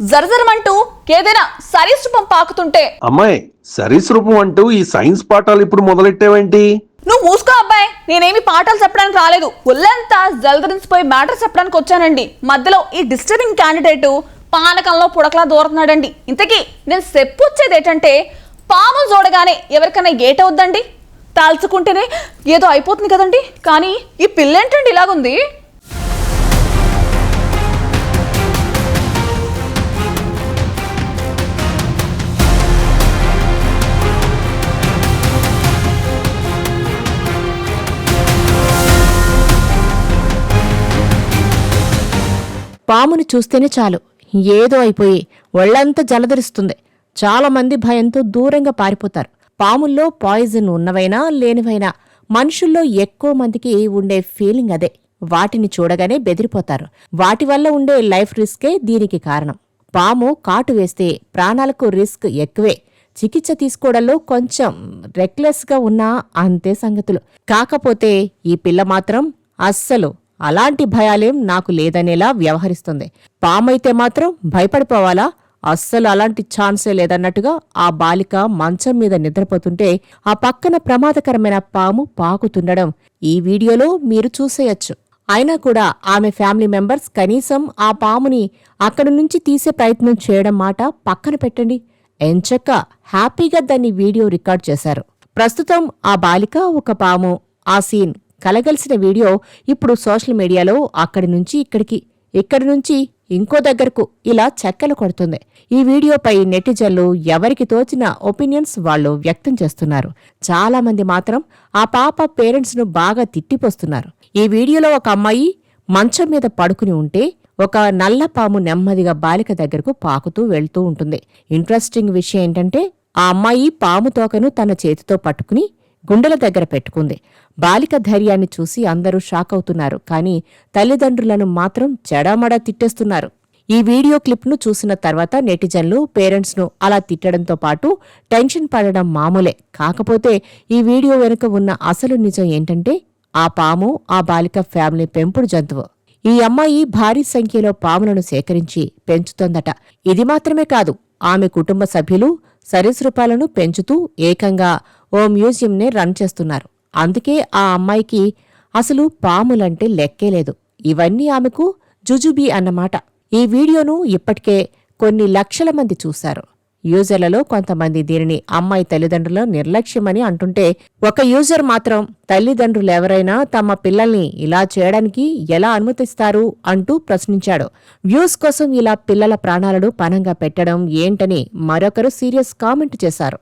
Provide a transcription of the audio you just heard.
జరజరమంటూ ఏదైనా సరీసృపం పాకుతుంటే. అమ్మాయి సరీసృపం అంటూ ఈ సైన్స్ పాఠాలు ఇప్పుడు మొదలెట్టావేంటి? నువ్వు మూసుకో అబ్బాయి నేనేమి పాఠాలు చెప్పడానికి రాలేదు. ఒళ్ళంతా జలదరించిపోయి మ్యాటర్ చెప్పడానికి వచ్చానండి. మధ్యలో ఈ డిస్టర్బింగ్ క్యాండిడేట్ పానకంలో పుడకలా దూరుతున్నాడండి. ఇంతకీ నేను చెప్పొచ్చేది ఏంటంటే పాములు చూడగానే ఎవరికైనా ఏటవుద్దండి తాల్చుకుంటేనే ఏదో అయిపోతుంది కదండి. కానీ ఈ పిల్లేంటండి ఇలాగుంది? పాముని చూస్తేనే చాలు. ఏదో అయిపోయి ఒళ్ళంతా జలధరిస్తుంది. చాలామంది భయంతో దూరంగా పారిపోతారు. పాముల్లో పాయిజన్ ఉన్నవైనా లేనివైనా మనుషుల్లో ఎక్కువ మందికి ఉండే ఫీలింగ్ అదే. వాటిని చూడగానే బెదిరిపోతారు. వాటి వల్ల ఉండే లైఫ్ రిస్కే దీనికి కారణం. పాము కాటు వేస్తే ప్రాణాలకు రిస్క్ ఎక్కువే. చికిత్స తీసుకోవడంలో కొంచెం రెక్లెస్గా ఉన్నా అంతే సంగతులు. కాకపోతే ఈ పిల్ల మాత్రం అస్సలు అలాంటి భయాలేం నాకు లేదనేలా వ్యవహరిస్తుంది. పామైతే మాత్రం భయపడిపోవాలా? అస్సలు అలాంటి ఛాన్సే లేదన్నట్టుగా ఆ బాలిక మంచం మీద నిద్రపోతుంటే ఆ పక్కన ప్రమాదకరమైన పాము పాకుతుండడం ఈ వీడియోలో మీరు చూసేయచ్చు. అయినా కూడా ఆమె ఫ్యామిలీ మెంబర్స్ కనీసం ఆ పాముని అక్కడి నుంచి తీసే ప్రయత్నం చేయడం మాట పక్కన పెట్టండి. ఎంచక్క హ్యాపీగా దాన్ని వీడియో రికార్డ్ చేశారు. ప్రస్తుతం ఆ బాలిక ఒక పాము ఆ సీన్ కలగలిసిన వీడియో ఇప్పుడు సోషల్ మీడియాలో అక్కడి నుంచి ఇక్కడికి ఇక్కడి నుంచి ఇంకో దగ్గరకు ఇలా చెక్కలు కొడుతుంది. ఈ వీడియోపై నెటిజన్లు ఎవరికి తోచిన ఒపీనియన్స్ వాళ్ళు వ్యక్తం చేస్తున్నారు. చాలామంది మాత్రం ఆ పాప పేరెంట్స్ను బాగా తిట్టిపోస్తున్నారు. ఈ వీడియోలో ఒక అమ్మాయి మంచం మీద పడుకుని ఉంటే ఒక నల్ల పాము నెమ్మదిగా బాలిక దగ్గరకు పాకుతూ వెళ్తూ ఉంటుంది. ఇంట్రెస్టింగ్ విషయం ఏంటంటే ఆ అమ్మాయి పాము తోకను తన చేతితో పట్టుకుని గుండెల దగ్గర పెట్టుకుంది. బాలిక ధైర్యాన్ని చూసి అందరూ షాక్ అవుతున్నారు. కానీ తల్లిదండ్రులను మాత్రం చెడామడా తిట్టేస్తున్నారు. ఈ వీడియో క్లిప్ను చూసిన తర్వాత నెటిజన్లు పేరెంట్స్ను అలా తిట్టడంతో పాటు టెన్షన్ పడడం మామూలే. కాకపోతే ఈ వీడియో వెనుక ఉన్న అసలు నిజం ఏంటంటే ఆ పాము ఆ బాలిక ఫ్యామిలీ పెంపుడు జంతువు. ఈ అమ్మాయి భారీ సంఖ్యలో పాములను సేకరించి పెంచుతోందట. ఇది మాత్రమే కాదు ఆమె కుటుంబ సభ్యులు సరీసృపాలను పెంచుతూ ఏకంగా ఓ మ్యూజియంనే రన్ చేస్తున్నారు. అందుకే ఆ అమ్మాయికి అసలు పాములంటే లెక్కే లేదు. ఇవన్నీ ఆమెకు జుజుబీ అన్నమాట. ఈ వీడియోను ఇప్పటికే కొన్ని లక్షల మంది చూశారు. యూజర్లలో కొంతమంది దీనిని అమ్మాయి తల్లిదండ్రుల నిర్లక్ష్యమని అంటుంటే ఒక యూజర్ మాత్రం తల్లిదండ్రులు ఎవరైనా తమ పిల్లల్ని ఇలా చేయడానికి ఎలా అనుమతిస్తారు అంటూ ప్రశ్నించాడు. వ్యూస్ కోసం ఇలా పిల్లల ప్రాణాలను పనంగా పెట్టడం ఏంటని మరొకరు సీరియస్ కామెంట్ చేశారు.